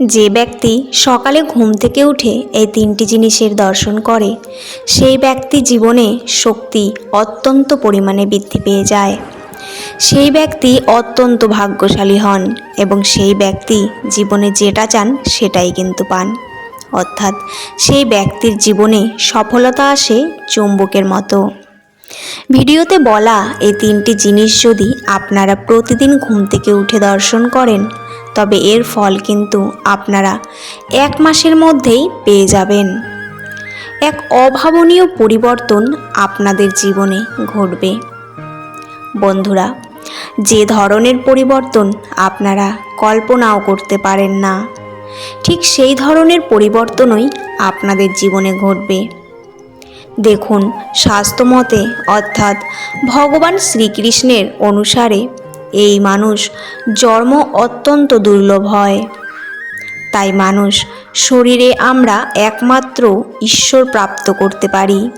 যে ব্যক্তি সকালে ঘুম থেকে উঠে এই তিনটি জিনিসের দর্শন করে, সেই ব্যক্তি জীবনে শক্তি অত্যন্ত পরিমাণে বৃদ্ধি পেয়ে যায়। সেই ব্যক্তি অত্যন্ত ভাগ্যশালী হন এবং সেই ব্যক্তি জীবনে যেটা চান সেটাই কিন্তু পান। অর্থাৎ সেই ব্যক্তির জীবনে সফলতা আসে চুম্বকের মতো। ভিডিওতে বলা এই তিনটি জিনিস যদি আপনারা প্রতিদিন ঘুম থেকে উঠে দর্শন করেন তবে এর ফল কিন্তু আপনারা এক মাসের মধ্যেই পেয়ে যাবেন। এক অভাবনীয় পরিবর্তন আপনাদের জীবনে ঘটবে। বন্ধুরা, যে ধরনের পরিবর্তন আপনারা কল্পনাও করতে পারেন না, ঠিক সেই ধরনের পরিবর্তনই আপনাদের জীবনে ঘটবে। দেখুন, স্বাস্থ্যমতে অর্থাৎ ভগবান শ্রীকৃষ্ণের অনুসারে এই মানুষ জন্ম অত্যন্ত দুর্লভ হয়। তাই মানুষ শরীরে আমরা একমাত্র ঈশ্বর প্রাপ্ত করতে পারি।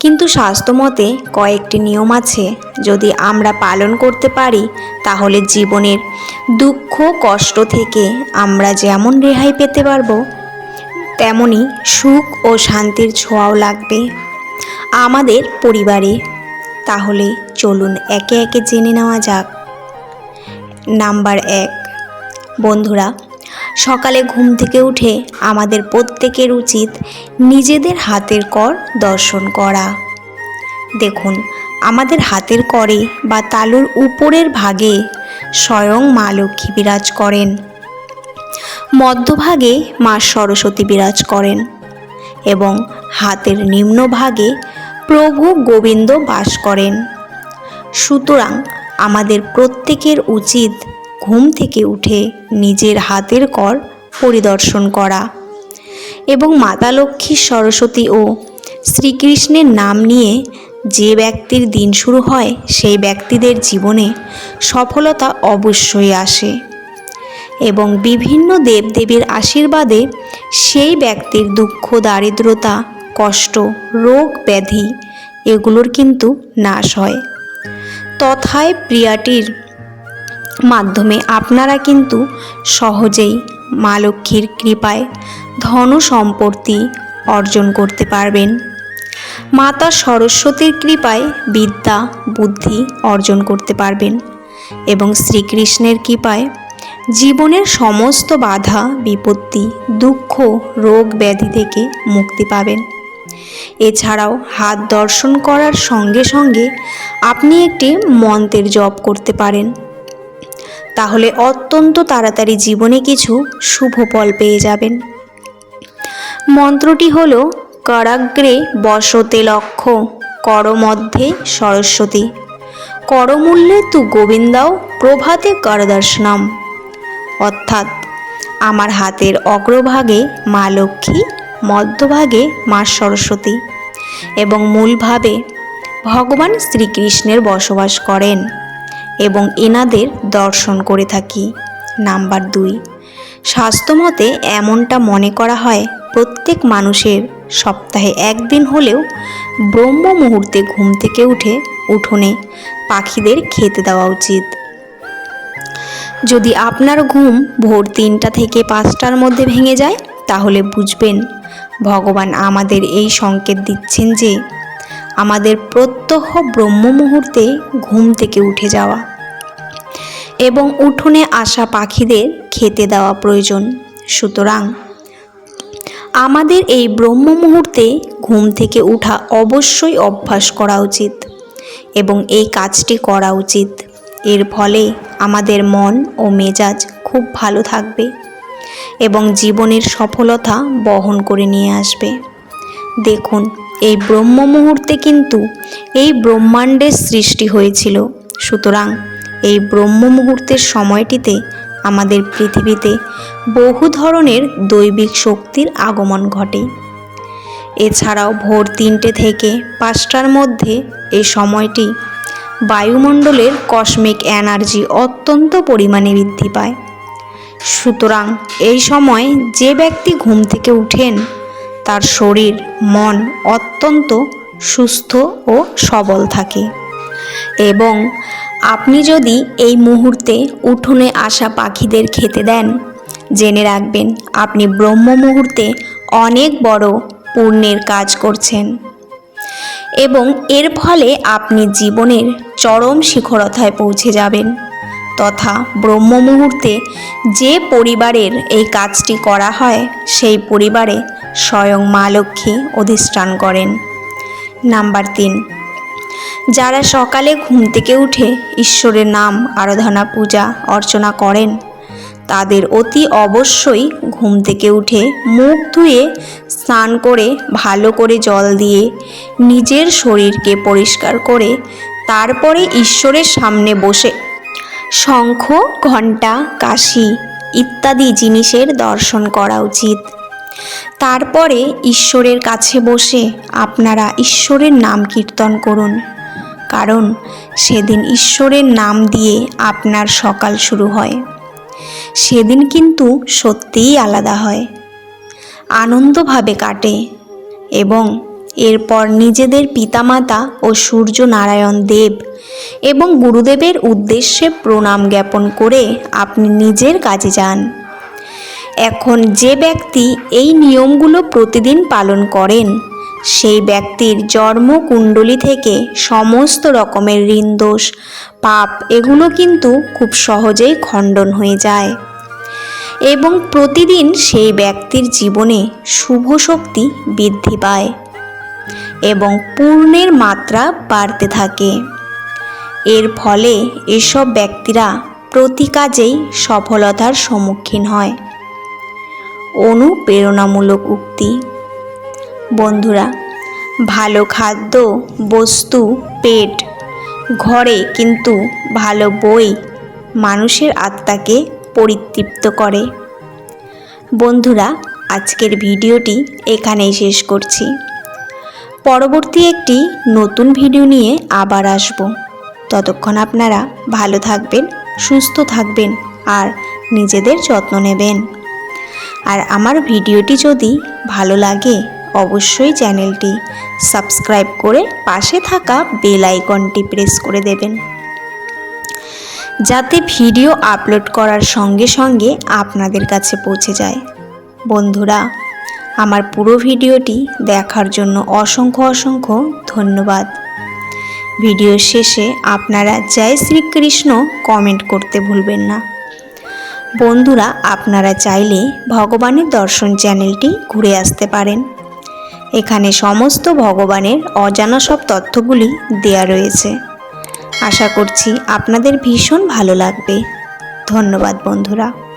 কিন্তু স্বাস্থ্যমতে কয়েকটি নিয়ম আছে। যদি আমরা পালন করতে পারি, তাহলে জীবনের দুঃখ কষ্ট থেকে আমরা যেমন রেহাই পেতে পারব, তেমনি সুখ ও শান্তির ছোঁয়াও লাগবে আমাদের পরিবারে। তাহলে চলুন একে একে জেনে নেওয়া যাক। নাম্বার এক। বন্ধুরা, সকালে ঘুম থেকে উঠে আমাদের প্রত্যেকের উচিত নিজেদের হাতের কর দর্শন করা। দেখুন, আমাদের হাতের করে বা তালুর উপরের ভাগে স্বয়ং মা লক্ষ্মী বিরাজ করেন। মধ্যভাগে মা সরস্বতী বিরাজ করেন এবং হাতের নিম্নভাগে প্রভু গোবিন্দ বাস করেন। সুতরাং আমাদের প্রত্যেকের উচিত ঘুম থেকে উঠে নিজের হাতের কর পরিদর্শন করা। এবং মাতা লক্ষ্মী, সরস্বতী ও শ্রীকৃষ্ণের নাম নিয়ে যে ব্যক্তির দিন শুরু হয়, সেই ব্যক্তিদের জীবনে সফলতা অবশ্যই আসে। এবং বিভিন্ন দেবদেবীর আশীর্বাদে সেই ব্যক্তির দুঃখ, দারিদ্রতা, কষ্ট, রোগ, ব্যাধি, এগুলোর কিন্তু নাশ হয়। তথায় প্রিয়াটির মাধ্যমে আপনারা কিন্তু সহজেই মা লক্ষ্মীর কৃপায় ধন সম্পত্তি অর্জন করতে পারবেন। মাতা সরস্বতীর কৃপায় বিদ্যা, বুদ্ধি অর্জন করতে পারবেন এবং শ্রীকৃষ্ণের কৃপায় জীবনের সমস্ত বাধা, বিপত্তি, দুঃখ, রোগ, ব্যাধি থেকে মুক্তি পাবেন। এছাড়াও হাত দর্শন করার সঙ্গে সঙ্গে আপনি একটি মন্ত্রের জপ করতে পারেন। তাহলে অত্যন্ত তাড়াতাড়ি জীবনে কিছু শুভ ফল পেয়ে যাবেন। মন্ত্রটি হল, করাগ্রে বসতে লক্ষ্য, করমধ্যে সরস্বতী। করমূল্যে তু গোবিন্দাও প্রভাতে করদর্শনম। অর্থাৎ, আমার হাতের অগ্রভাগে মা লক্ষ্মী মধ্যভাগে মা সরস্বতী এবং মূলভাবে ভগবান শ্রীকৃষ্ণের বসবাস করেন এবং এনাদের দর্শন করে থাকি। নাম্বার দুই স্বাস্থ্যমতে এমনটা মনে করা হয় প্রত্যেক মানুষের সপ্তাহে একদিন হলেও ব্রহ্ম মুহূর্তে ঘুম থেকে উঠে উঠোনে পাখিদের খেতে দেওয়া উচিত। যদি আপনার ঘুম ভোর তিনটা থেকে পাঁচটার মধ্যে ভেঙে যায় তাহলে বুঝবেন, ভগবান আমাদের এই সংকেত দিচ্ছেন যে, আমাদের প্রত্যহ ব্রহ্ম মুহূর্তে ঘুম থেকে উঠে যাওয়া এবং উঠোনে আসা পাখিদের খেতে দেওয়া প্রয়োজন। সুতরাং আমাদের এই ব্রহ্ম মুহূর্তে ঘুম থেকে উঠা অবশ্যই অভ্যাস করা উচিত এবং এই কাজটি করা উচিত। এর ফলে আমাদের মন ও মেজাজ খুব ভালো থাকবে। এবং জীবনের সফলতা বহন করে নিয়ে আসবে। দেখুন, এই ব্রহ্ম মুহূর্তে কিন্তু এই ব্রহ্মাণ্ডের সৃষ্টি হয়েছিল। সুতরাং এই ব্রহ্ম মুহূর্তের সময়টিতে আমাদের পৃথিবীতে বহু ধরনের দৈবিক শক্তির আগমন ঘটে। এছাড়াও ভোর তিনটে থেকে পাঁচটার মধ্যে এই সময়টি বায়ুমণ্ডলের কসমিক এনার্জি অত্যন্ত পরিমাণে বৃদ্ধি পায়। সুতরাং এই সময় যে ব্যক্তি ঘুম থেকে উঠেন, তার শরীর, মন অত্যন্ত সুস্থ ও সবল থাকে। এবং আপনি যদি এই মুহূর্তে উঠোনে আসা পাখিদের খেতে দেন, জেনে রাখবেন আপনি ব্রহ্ম মুহূর্তে অনেক বড় পুণ্যের কাজ করছেন। এবং এর ফলে আপনি জীবনের চরম শিখরতায় পৌঁছে যাবেন। তথা ব্রহ্ম মুহূর্তে যে পরিবারের এই কাজটি করা হয়, সেই পরিবারে স্বয়ং মা লক্ষ্মী অধিষ্ঠান করেন। নাম্বার তিন। যারা সকালে ঘুম থেকে উঠে ঈশ্বরের নাম আরাধনা পূজা অর্চনা করেন, তাদের অতি অবশ্যই ঘুম থেকে উঠে মুখ ধুয়ে স্নান করে ভালো করে জল দিয়ে নিজের শরীরকে পরিষ্কার করে তারপরে ঈশ্বরের সামনে বসে শঙ্খ, ঘণ্টা, কাশি ইত্যাদি জিনিসের দর্শন করা উচিত। তারপরে ঈশ্বরের কাছে বসে আপনারা ঈশ্বরের নাম কীর্তন করুন। কারণ সেদিন ঈশ্বরের নাম দিয়ে আপনার সকাল শুরু হয়। সেদিন কিন্তু সত্যিই আলাদা হয়। আনন্দভাবে কাটে এবং এরপর নিজেদের পিতামাতা ও সূর্য নারায়ণ দেব এবং গুরুদেবের উদ্দেশ্যে প্রণাম জ্ঞাপন করে আপনি নিজের কাজে যান। এখন যে ব্যক্তি এই নিয়মগুলো প্রতিদিন পালন করেন, সেই ব্যক্তির জন্মকুণ্ডলী থেকে সমস্ত রকমের ঋণ দোষ, পাপ এগুলো কিন্তু খুব সহজেই খণ্ডন হয়ে যায়। এবং প্রতিদিন সেই ব্যক্তির জীবনে শুভ শক্তি বৃদ্ধি পায়। এবং পূর্ণের মাত্রা বাড়তে থাকে। এর ফলে এসব ব্যক্তিরা প্রতি কাজেই সফলতার সম্মুখীন হয়। অনুপ্রেরণামূলক উক্তি। বন্ধুরা, ভালো খাদ্য, বস্তু, পেট, ঘরে কিন্তু ভালো বই মানুষের আত্মাকে পরিতৃপ্ত করে। বন্ধুরা, আজকের ভিডিওটি এখানেই শেষ করছি। পরবর্তী একটি নতুন ভিডিও নিয়ে আবার আসব। ততক্ষণ আপনারা ভালো থাকবেন, সুস্থ থাকবেন আর নিজেদের যত্ন নেবেন। আর আমার ভিডিওটি যদি ভালো লাগে, অবশ্যই চ্যানেলটি সাবস্ক্রাইব করে পাশে থাকা বেল আইকনটি প্রেস করে দেবেন। যাতে ভিডিও আপলোড করার সঙ্গে সঙ্গে আপনাদের কাছে পৌঁছে যায়। বন্ধুরা আমার পুরো ভিডিওটি দেখার জন্য অসংখ্য অসংখ্য ধন্যবাদ। ভিডিও শেষে আপনারা জয় শ্রীকৃষ্ণ কমেন্ট করতে ভুলবেন না। বন্ধুরা, আপনারা চাইলে ভগবানের দর্শন চ্যানেলটি ঘুরে আসতে পারেন। এখানে সমস্ত ভগবানের অজানা সব তথ্যগুলি দেয়া রয়েছে। আশা করছি আপনাদের ভীষণ ভালো লাগবে। ধন্যবাদ, বন্ধুরা।